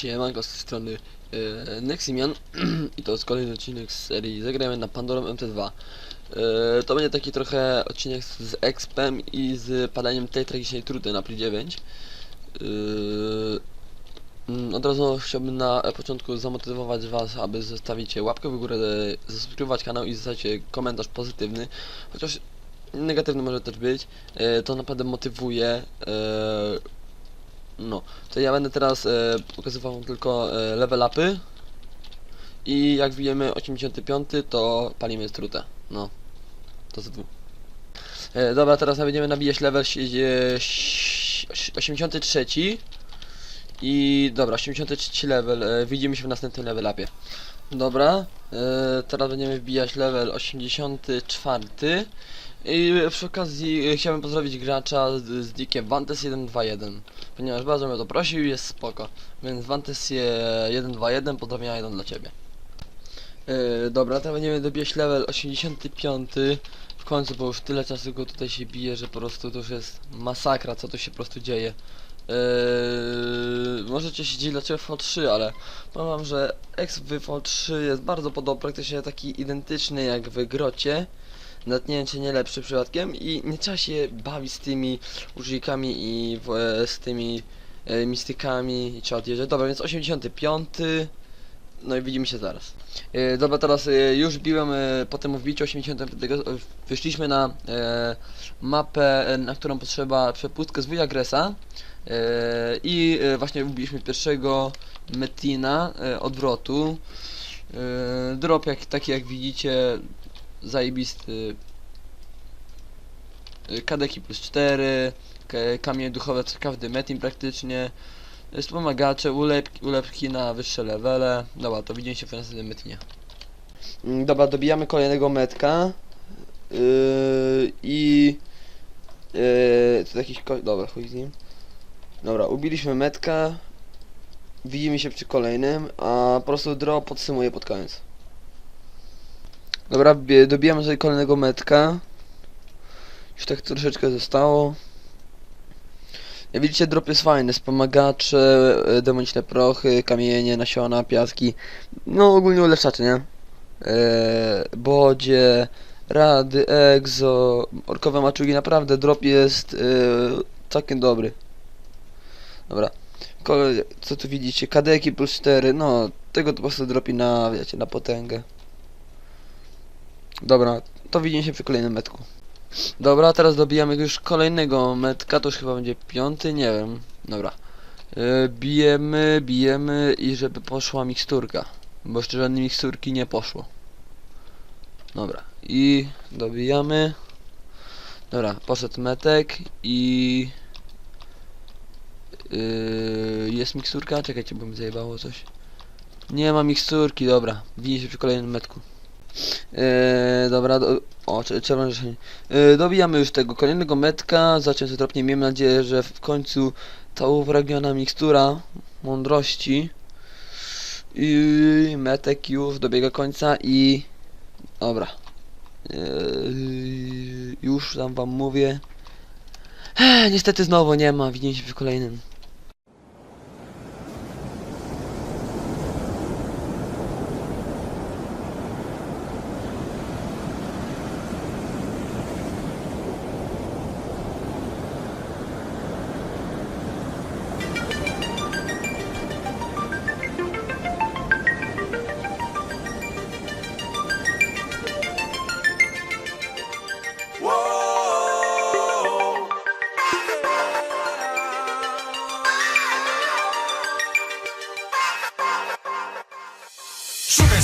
Siemanko z tej strony yy, Neximian i to jest kolejny odcinek z serii Zagrajmy na Pandorą MT2 yy, To będzie taki trochę odcinek z, expem i z padaniem tej tragicznej truty na Pli 9 yy, mm, Od razu chciałbym na początku zamotywować was, aby zostawicie łapkę w górę, e, zasubskrybować kanał i zostawicie komentarz pozytywny. Chociaż negatywny może też być, yy, to naprawdę motywuje no, to ja będę teraz e, pokazywał tylko e, level upy i jak wbijemy 85 to palimy strutę. No, to dwóch. E, dobra, teraz będziemy nabijać level si- e, si- 83 i dobra, 83 level, e, widzimy się w następnym level upie. Dobra, e, teraz będziemy wbijać level 84 i przy okazji e, chciałbym pozdrowić gracza z, z nickiem Vantes121 Ponieważ bardzo mnie to prosił jest spoko. Więc Vantesie 121 pozdrawiam jeden dla ciebie. Yy, Dobra, teraz będziemy dobijać level 85 W końcu, bo już tyle czasu go tutaj się bije, że po prostu to już jest masakra co tu się po prostu dzieje. Yy, możecie się dziwić dlaczego V3, ale powiem wam, że X w V3 jest bardzo podobny, praktycznie taki identyczny jak w Grocie nawet nie lepszy przypadkiem i nie trzeba się bawić z tymi użyjkami i e, z tymi e, mistykami i trzeba odjeżdżać. Dobra, więc 85 no i widzimy się zaraz. E, dobra, teraz e, już biłem e, po tym wbiciu 85 e, wyszliśmy na e, mapę, e, na którą potrzeba przepustkę z wuja Gresa e, i e, właśnie wbiliśmy pierwszego Metina e, odwrotu. E, drop jak, taki jak widzicie zajebisty. Y, kadeki plus 4 ka- kamienie duchowe co każdy metin praktycznie. Wspomagacze, ulepki, ulepki na wyższe levele. Dobra to widzimy się w następnym metinie Mm, dobra dobijamy kolejnego metka. Yy, i yy, to jakiś dobra chuj z nim. Dobra ubiliśmy metka. Widzimy się przy kolejnym a po prostu draw podsumuje pod koniec Dobra, dobijamy sobie kolejnego metka. Już tak troszeczkę zostało. Jak widzicie, drop jest fajny. Wspomagacze, e, demoniczne prochy, kamienie, nasiona, piaski. No ogólnie ulepszacze, nie? Eee, bodzie, rady, exo, orkowe maczugi. Naprawdę drop jest e, całkiem dobry. Dobra. Co tu widzicie? Kadeki plus 4. No, tego to po prostu dropi na, wiecie, na potęgę. Dobra, to widzimy się przy kolejnym metku. Dobra, teraz dobijamy już kolejnego metka, to już chyba będzie piąty, nie wiem. Dobra. Yy, bijemy, bijemy i żeby poszła miksturka. Bo jeszcze żadnej miksturki nie poszło. Dobra. I dobijamy. Dobra, poszedł metek i... Yy, jest miksturka? Czekajcie, bo mi zajebało coś. Nie ma miksturki, dobra. Widzimy się przy kolejnym metku. Eee, dobra, do, o, cze- czerwone życzenie. Eee, dobijamy już tego kolejnego metka, za często tropnie miejmy nadzieję, że w końcu ta upragniona mikstura mądrości i metek już dobiega końca i dobra. Eee, już tam wam mówię. Eee, niestety znowu nie ma, widzimy się w kolejnym.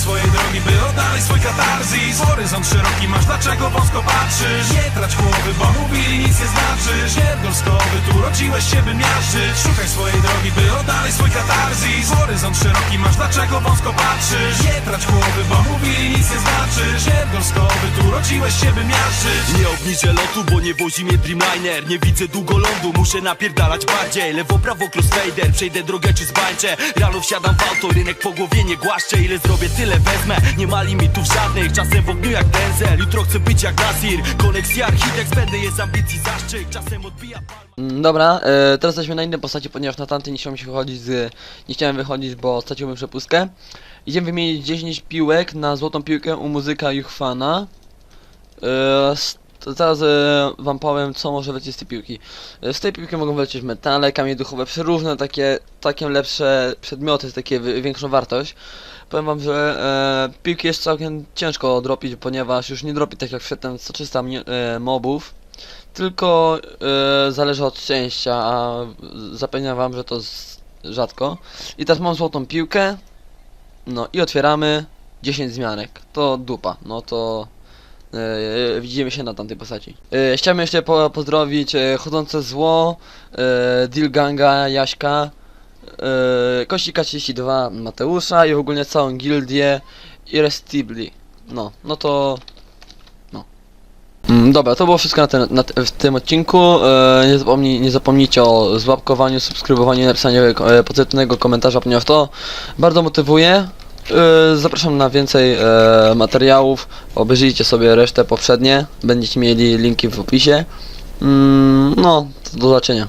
Swojej drogi, by oddalej swój katarzis. Horyzont szeroki masz, dlaczego wąsko patrzysz? Nie trać głowy, bo mówili nic nie znaczysz Pierdolskowy, tu rodziłeś się, by miażdżyć. Szukaj swojej drogi, by oddalej swój katarzis. Horyzont szeroki masz, dlaczego wąsko patrzysz? Nie trać głowy, bo mówili nic nie znaczysz Pierdolskowy, tu rodziłeś się, by miażdżyć Nie obniżę lotu, bo nie wozi mnie Dreamliner. Nie widzę długo lądu, muszę napierdalać bardziej. Lewo, prawo, crossfader, przejdę drogę czy zbańczę. Rano wsiadam w auto, rynek po głowie nie głaszczę Ile zrobię, tyle wezmę, nie ma limitów żadnych Czasem w ogniu jak Denzel, jutro chcę być jak Nasir. Koneksja architekt, spędzę je z ambicji zaszczyt Czasem odbija palma. Mm, Dobra, e, teraz jesteśmy na innej postaci, ponieważ na tamtej nie chciał mi się chodzić z nie chciałem wychodzić, bo straciłbym przepustkę. Idziemy wymienić 10 piłek na złotą piłkę u muzyka Juchwana. E, s- to zaraz e, wam powiem, co może lecieć z tej piłki. E, z tej piłki mogą wlecieć metale, kamienie duchowe, przeróżne takie, takie lepsze przedmioty, takie większą wartość. Powiem wam, że e, piłki jest całkiem ciężko dropić, ponieważ już nie dropi tak jak przedtem 100-300 mni- e, mobów. Tylko e, zależy od szczęścia, a zapewniam wam, że to rzadko. I teraz mam złotą piłkę. No i otwieramy 10 zmianek. To dupa. No to e, widzimy się na tamtej postaci. E, chciałbym jeszcze po, pozdrowić e, chodzące zło, e, Dilganga, Jaśka, e, Kościka 32, Mateusza i ogólnie całą gildię Irrestibly. No, no to Mm, Dobra, to było wszystko na, ten, na w tym odcinku. E, nie, zapomnij, nie zapomnijcie o złapkowaniu, subskrybowaniu i napisaniu e, pozytywnego komentarza, ponieważ to bardzo motywuje. E, zapraszam na więcej e, materiałów. Obejrzyjcie sobie resztę poprzednie. Będziecie mieli linki w opisie. Mm, no, do zobaczenia.